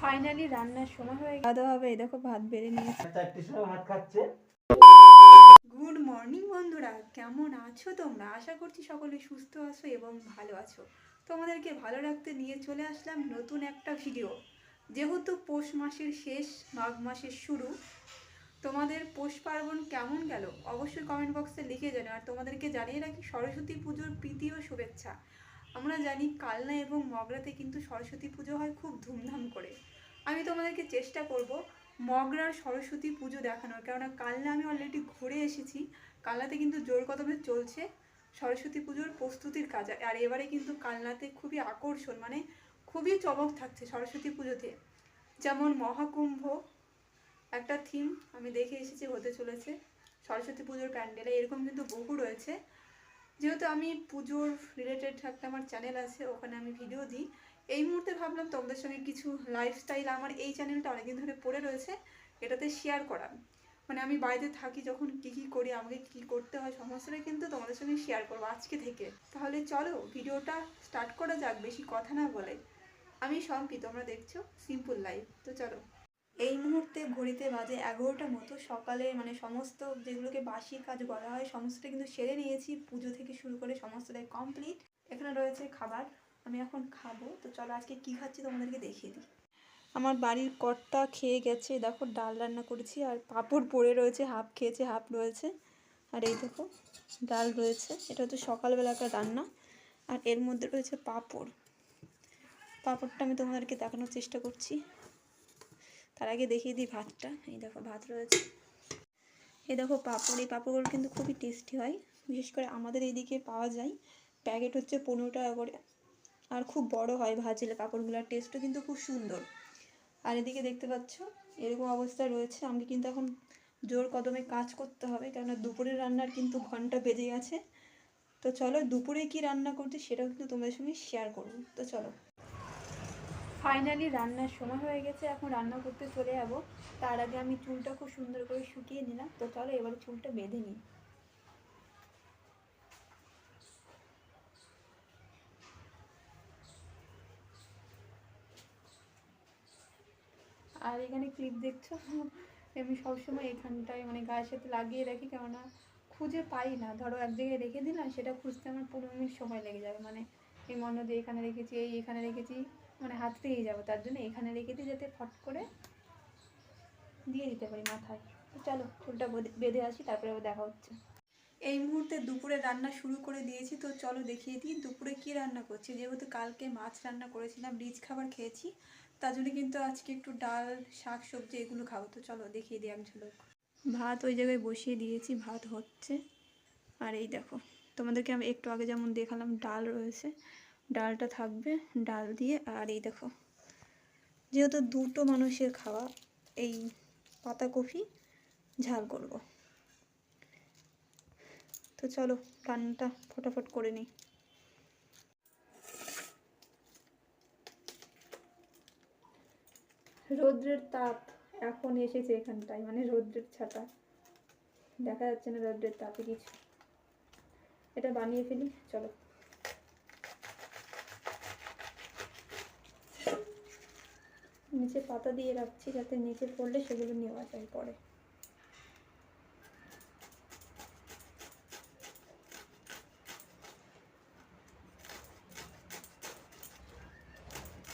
Finally রান্নার সময় হয়ে খাওয়া দাওয়া হবে এই দেখো ভাত বেড়ে নিয়েছি। চারটির সময় ভাত খাচ্ছে। গুড মর্নিং বন্ধুরা কেমন আছো তোমরা? আশা করছি সকলে সুস্থ আছো এবং ভালো আছো। তোমাদেরকে ভালো রাখতে নিয়ে চলে আসলাম নতুন একটা ভিডিও যেহেতু পৌষ মাসের শেষ মাঘ মাসের শুরু তোমাদের পৌষ পার্বণ কেমন গেল? অবশ্যই কমেন্ট বক্সে লিখে জানো আর তোমাদেরকে জানিয়ে রাখি সরস্বতী পুজোর প্রীতি ও শুভেচ্ছা। আমরা জানি কালনা এবং মগরাতে কিন্তু সরস্বতী পুজো হয় খুব ধুমধাম করে। আমি তোমাদেরকে চেষ্টা করব মগরার সরস্বতী পুজো দেখানোর, কেননা কালনা আমি অলরেডি ঘুরে এসেছি। কালনাতে কিন্তু জোর কদমে চলছে সরস্বতী পুজোর প্রস্তুতির কাজ, আর এবারে কিন্তু কালনাতে খুবই আকর্ষণ মানে খুবই চমক থাকছে সরস্বতী পুজোতে। যেমন মহাকুম্ভ, একটা থিম আমি দেখে এসেছি, হতে চলেছে। সরস্বতী পুজোর প্যান্ডেলে এরকম কিন্তু বহু রয়েছে। যেহেতু আমি পুজোর রিলেটেড একটা আমার চ্যানেল আছে, ওখানে আমি ভিডিও দিই। এই মুহূর্তে ভাবলাম তোমাদের সঙ্গে কিছু লাইফস্টাইল আমার এই চ্যানেলটা অনেকদিন ধরে পড়ে রয়েছে, এটাতে শেয়ার করা মানে আমি বাড়িতে থাকি, যখন কী কী করি, আমাকে কী করতে হয়, সমস্তটাই কিন্তু তোমাদের সঙ্গে শেয়ার করব আজকে থেকে। তাহলে চলো ভিডিওটা স্টার্ট করা যাক, বেশি কথা না বলে। আমি শম্পি তোমরা দেখছ সিম্পল লাইফ তো চলো। এই মুহূর্তে ঘড়িতে বাজে এগারোটা মতো। সকালে মানে সমস্ত যেগুলোকে বাসি কাজ বলা হয়, সমস্তটা কিন্তু সেরে নিয়েছি। পুজো থেকে শুরু করে সমস্তটাই কমপ্লিট এখানে রয়েছে খাবার। আমি এখন খাব। তো চলো আজকে কী খাচ্ছি তোমাদেরকে দেখিয়ে দিই। আমার বাড়ির কর্তা খেয়ে গেছে। দেখো ডাল রান্না করেছি আর পাঁপড় পড়ে রয়েছে, হাফ খেয়েছে, হাফ রয়েছে। আর এই দেখো ডাল রয়েছে। এটা হচ্ছে সকালবেলাকার রান্না। আর এর মধ্যে রয়েছে পাঁপড়। পাঁপড়টা আমি তোমাদেরকে দেখানোর চেষ্টা করছি। তার আগে দেখিয়ে দিই ভাতটা। এই দেখো, ভাত রয়েছে। এই দেখো, পাঁপড়, এই পাঁপড়গুলো কিন্তু খুবই টেস্টি হয়। বিশেষ করে আমাদের এইদিকে পাওয়া যায়। প্যাকেট হচ্ছে পনেরো টাকা করে। আর খুব বড় হয় ভাজলে পাঁপড়গুলোর টেস্টও কিন্তু খুব সুন্দর। আর এদিকে দেখতে পাচ্ছ, এরকম অবস্থা রয়েছে। আমাকে কিন্তু এখন জোর কদমে কাজ করতে হবে, কেননা দুপুরের রান্নার কিন্তু ঘণ্টা বেজে গেছে। তো চলো, দুপুরে কি রান্না করছি সেটাও কিন্তু তোমাদের সঙ্গে শেয়ার করব। তো চলো। ফাইনালি রান্নার সময় হয়ে গেছে, এখন রান্না করতে চলে যাব। তার আগে আমি চুলটা খুব সুন্দর করে শুকিয়ে নিলাম। তো চলো এবার চুলটা বেঁধে নিই। আর এখানে ক্লিপ দেখছ? আমি সবসময় এখানটায় মানে গায়ের সাথে লাগিয়ে রাখি, কেননা খুঁজে পাই না। ধরো এক জায়গায় রেখে দিলাম, সেটা খুঁজতে আমার পনেরো মিনিট সময় লেগে যাবে। মানে এই মনে এখানে রেখেছি, এই এখানে রেখেছি। মানে হাত পেয়ে যাব, তার জন্য এখানে রেখে দিই যাতে ফট করে দিয়ে দিতে পারি মাথায়। তো চলো, চুলটা বেঁধে- আসি, তারপরে আবার দেখা হচ্ছে। এই মুহূর্তে দুপুরে রান্না শুরু করে দিয়েছি, তো চলো দেখিয়ে দিই দুপুরে কি রান্না করছি। যেহেতু কালকে মাছ রান্না করেছিলাম, রিচ খাবার খেয়েছি, তার জন্য কিন্তু আজকে একটু ডাল, শাক, সবজি এগুলো খাব। তো চলো দেখিয়ে দিই এক ঝলক ভাত ওই জায়গায় বসিয়ে দিয়েছি, ভাত হচ্ছে। আর এই দেখো, তোমাদেরকে আমি একটু আগে যেমন দেখালাম, ডাল রয়েছে। ডালটা থাকবে, ডাল দিয়ে, আর এই দেখো। যেহেতু দুটো মানুষের খাওয়া, এই পাতাকপি ঝাল করব। তো চলো, রান্নাটা ফটাফট করে নিই। রৌদ্রের তাপ এখন এসেছে এখানটায় মানে রৌদ্রের ছাতা। দেখা যাচ্ছে না রৌদ্রের তাপে কিছু। এটা বানিয়ে ফেলি, চলো। নিচে পাতা দিয়ে রাখছি যাতে নিচে পড়লে সেগুলো নেওয়া যায় পরে।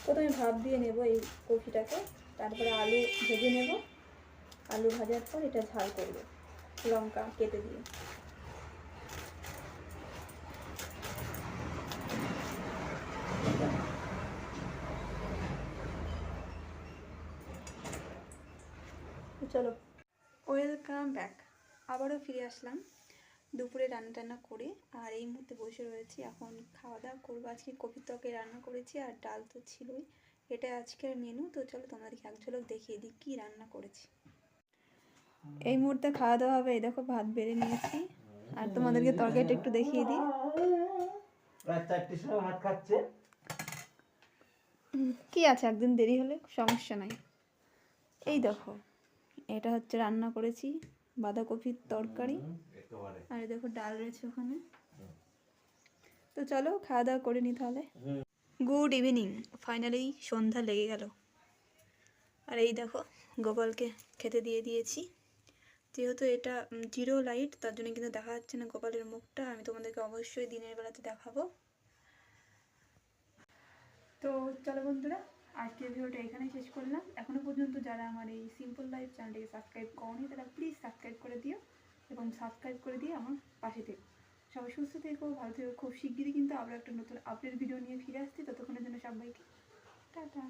প্রথমে ভাপ দিয়ে নেব এই কফিটাকে, তারপরে আলু ভেজে নেব। আলু ভাজার পর এটা ঝাল করব, লঙ্কা কেটে দিয়ে চলো ওয়েলকাম ব্যাক। আবারও ফিরে আসলাম দুপুরে রান্না টান্না করে আর এই মুহূর্তে বসে রয়েছি। এখন খাওয়া দাওয়া করব। আজকে কপির তরকারি রান্না করেছি আর ডাল তো ছিলই। এটা আজকের মেনু তো চলো তোমাদেরকে এক ঝলক দেখিয়ে দিই কী রান্না করেছি। এই মুহূর্তে খাওয়া দাওয়া হবে এই দেখো ভাত বেড়ে নিয়েছি। আর তোমাদেরকে তরকারিটা একটু দেখিয়ে দিই। চারটির সময় ভাত খাচ্ছে। কি আছে? একদিন দেরি হলে সমস্যা নাই। এই দেখো। এটা হচ্ছে রান্না করেছি বাঁধাকপির তরকারি। আর দেখো ডাল রয়েছে ওখানে। তো চলো খাওয়া দাওয়া করে নি তাহলে। গুড ইভিনিং ফাইনালি সন্ধ্যা লেগে গেল। আর এই দেখো গোপালকে খেতে দিয়ে দিয়েছি। যেহেতু এটা জিরো লাইট তার জন্য কিন্তু দেখা যাচ্ছে না গোপালের মুখটা। আমি তোমাদেরকে অবশ্যই দিনের বেলাতে দেখাবো। তো চলো বন্ধুরা আজকের ভিডিওটা এখানেই শেষ করলাম। এখনও পর্যন্ত যারা আমার এই সিম্পল লাইফ চ্যানেলটিকে সাবস্ক্রাইব করনি, তারা প্লিজ সাবস্ক্রাইব করে দিও এবং সাবস্ক্রাইব করে দিয়ে আমার পাশে থেকো। সবাই সুস্থ থেকো, ভালো থেকো। খুব শিগগিরই কিন্তু আবার একটা নতুন আপডেট ভিডিও নিয়ে ফিরে আসছি। ততক্ষণের জন্য সবাইকে টাটা।